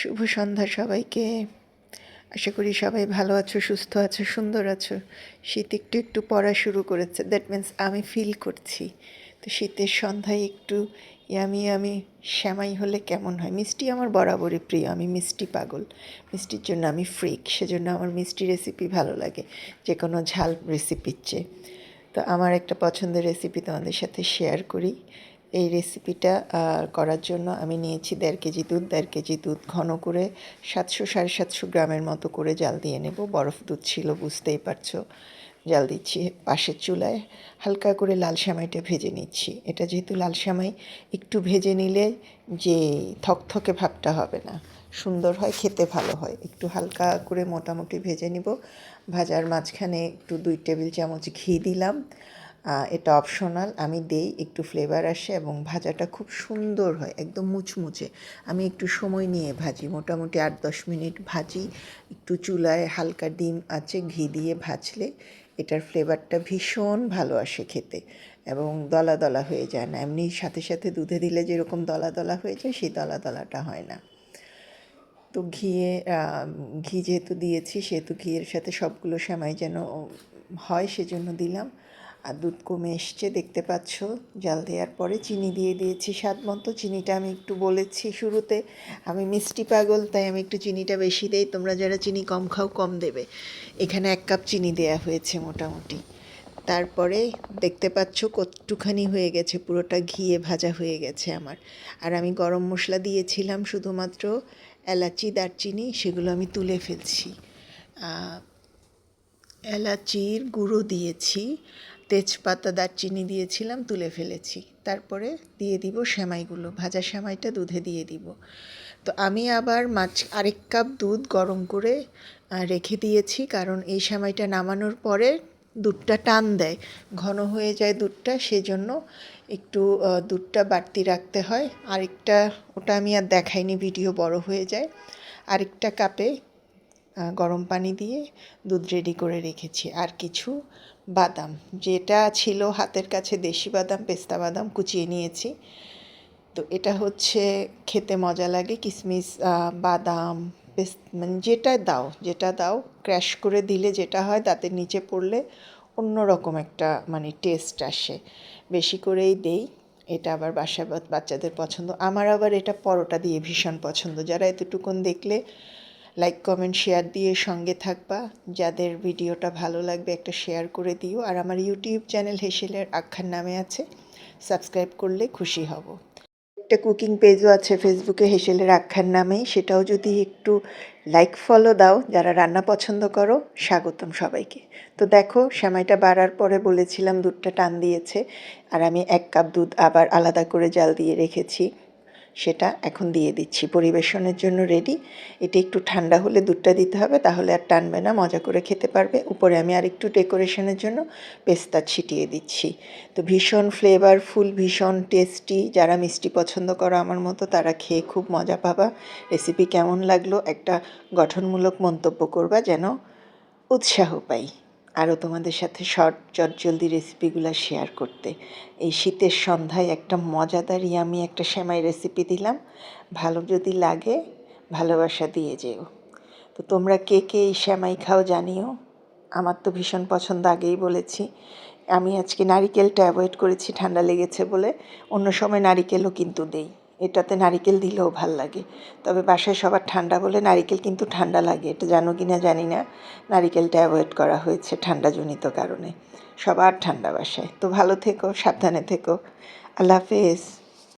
শুভ সন্ধ্যা সবাইকে। আশা করি সবাই ভালো আছো, সুস্থ আছো, সুন্দর আছো। শীত একটু একটু পড়া শুরু করেছে দ্যাট মিন্স আমি ফিল করছি। তো শীতের সন্ধ্যায় একটু ইয়ামি আমি শ্যামাই হলে কেমন হয়? মিষ্টি আমার বরাবরই প্রিয়, আমি মিষ্টি পাগল। মিষ্টির জন্য আমি ফ্রিক সেজন্য আমার মিষ্টি রেসিপি ভালো লাগে যে কোনো ঝাল রেসিপির চেয়ে। তো আমার একটা পছন্দের রেসিপি তোমাদের সাথে শেয়ার করি। এই রেসিপিটা করার জন্য আমি নিয়েছি দেড় কেজি দুধ, দেড় কেজি দুধ ঘন করে সাতশো সাড়ে সাতশো গ্রামের মতো করে জাল দিয়ে নেব। বরফ দুধ ছিল, বুঝতেই পারছ। জাল দিচ্ছি পাশের চুলায়। হালকা করে লাল সামাইটা ভেজে নিচ্ছি। এটা যেহেতু লাল সামাই, একটু ভেজে নিলে যে থকথকে ভাবটা হবে না। সুন্দর হয়, খেতে ভালো হয়। একটু হালকা করে মোটামুটি ভেজে নিব। ভাজার মাঝখানে একটু দুই টেবিল চামচ ঘি দিলাম। এটা অপশনাল আমি দেই, একটু ফ্লেভার আসে এবং ভাজাটা খুব সুন্দর হয়, একদম মুচমুচে। আমি একটু সময় নিয়ে ভাজি, মোটামুটি আট দশ মিনিট ভাজি। একটু চুলায় হালকা ডিম আছে, ঘি দিয়ে ভাজলে এটার ফ্লেভারটা ভীষণ ভালো আসে খেতে এবং দলা দলা হয়ে যায় না। এমনি সাথে সাথে দুধে দিলে যেরকম দলা দলা হয়ে যায়, সেই দলা দলাটা হয় না। তো ঘিয়ে ঘি যেহেতু দিয়েছি, সেহেতু ঘিয়ের সাথে সবগুলো সেমাই যেন হয়, সেজন্য দিলাম। আর দুধ কমে এসছে, দেখতে পাচ্ছ? জাল দেওয়ার পরে চিনি দিয়ে দিয়েছি স্বাদ মতো। চিনিটা আমি একটু বলেছি শুরুতে। আমি মিষ্টি পাগল, তাই আমি একটু চিনিটা বেশি দেই। তোমরা যারা চিনি কম খাও, কম দেবে। এখানে এক কাপ চিনি দেয়া হয়েছে মোটামুটি। তারপরে দেখতে পাচ্ছ কতটুখানি হয়ে গেছে, পুরোটা ঘিয়ে ভাজা হয়ে গেছে আমার। আর আমি গরম মশলা দিয়েছিলাম শুধুমাত্র এলাচি, দারচিনি, সেগুলো আমি তুলে ফেলছি। এলাচির গুঁড়ো দিয়েছি। তেজপাতা, দারচিনি দিয়েছিলাম, তুলে ফেলেছি। তারপরে দিয়ে দিব সেমাইগুলো। ভাজা সেমাইটা দুধে দিয়ে দিব। তো আমি আবার মাছ আরেক কাপ দুধ গরম করে রেখে দিয়েছি কারণ এই সেমাইটা নামানোর পরে দুধটা টান দেয়। ঘন হয়ে যায় দুধটা, সেজন্য একটু দুধটা বাড়তি রাখতে হয়। আরেকটা, ওটা আমি আর দেখাইনি, ভিডিও বড় হয়ে যায়। আরেকটা কাপে গরম পানি দিয়ে দুধ রেডি করে রেখেছি। আর কিছু বাদাম, যেটা ছিল হাতের কাছে দেশি বাদাম, পেস্তা বাদাম কুচিয়ে নিয়েছি। তো এটা হচ্ছে খেতে মজা লাগে কিশমিশ বাদাম মানে যেটা দাও যেটা দাও ক্র্যাশ করে দিলে যেটা হয় দাঁতের নিচে পড়লে অন্যরকম একটা মানে টেস্ট আসে। বেশি করেই দেই, এটা আবার বাসা বাচ্চাদের পছন্দ। আমার আবার এটা পরোটা দিয়ে ভীষণ পছন্দ। যারা এতটুকুন দেখলে লাইক কমেন্ট শেয়ার দিয়ে সঙ্গে থাকবা। যাদের ভিডিওটা ভালো লাগবে, একটা শেয়ার করে দিও। আর আমার ইউটিউব চ্যানেল হেসেলের আখ্যার নামে আছে। সাবস্ক্রাইব করলে খুশি হব। একটা কুকিং পেজও আছে ফেসবুকে হেসেলের আখ্যার নামেই সেটাও যদি একটু লাইক ফলো দাও। যারা রান্না পছন্দ করো, স্বাগতম সবাইকে। তো দেখো সেমাইটা বাড়ার পরে বলেছিলাম দুধটা টান দিয়েছে। আর আমি এক কাপ দুধ আবার আলাদা করে জাল দিয়ে রেখেছি। সেটা এখন দিয়ে দিচ্ছি। পরিবেশনের জন্য রেডি এটা একটু ঠান্ডা হলে দুধটা দিতে হবে, তাহলে আর টানবে না, মজা করে খেতে পারবে। উপরে আমি আর একটু ডেকোরেশনের জন্য পেস্তা ছিটিয়ে দিচ্ছি। তো ভীষণ ফ্লেভারফুল ভীষণ টেস্টি যারা মিষ্টি পছন্দ করো আমার মতো, তারা খেয়ে খুব মজা পাবা। রেসিপি কেমন লাগল? একটা গঠনমূলক মন্তব্য করবা, যেন উৎসাহ পাই। আরও তোমাদের সাথে শর্ট চটজলদি রেসিপিগুলো শেয়ার করতে। এই শীতের সন্ধ্যায় একটা মজাদার ইয়ামি একটা সেমাই রেসিপি দিলাম। ভালো যদি লাগে, ভালোবাসা দিয়ে যেও। তো তোমরা কে কে এই সেমাই খাও জানিও। আমার তো ভীষণ পছন্দ, আগেই বলেছি। আমি আজকে নারিকেলটা অ্যাভয়েড করেছি, ঠান্ডা লেগেছে বলে। অন্য সময় নারিকেলও কিন্তু দেই। এটাতে নারিকেল দিলেও ভালো লাগে। তবে বাসায় সবার ঠান্ডা বলে নারিকেল কিন্তু ঠান্ডা লাগে। এটা জানো কি না জানি না। নারিকেলটা অ্যাভয়েড করা হয়েছে ঠান্ডাজনিত কারণে। সবার ঠান্ডা বাসায়। তো ভালো থেকো, সাবধানে থেকো। আল্লাহ হাফেজ।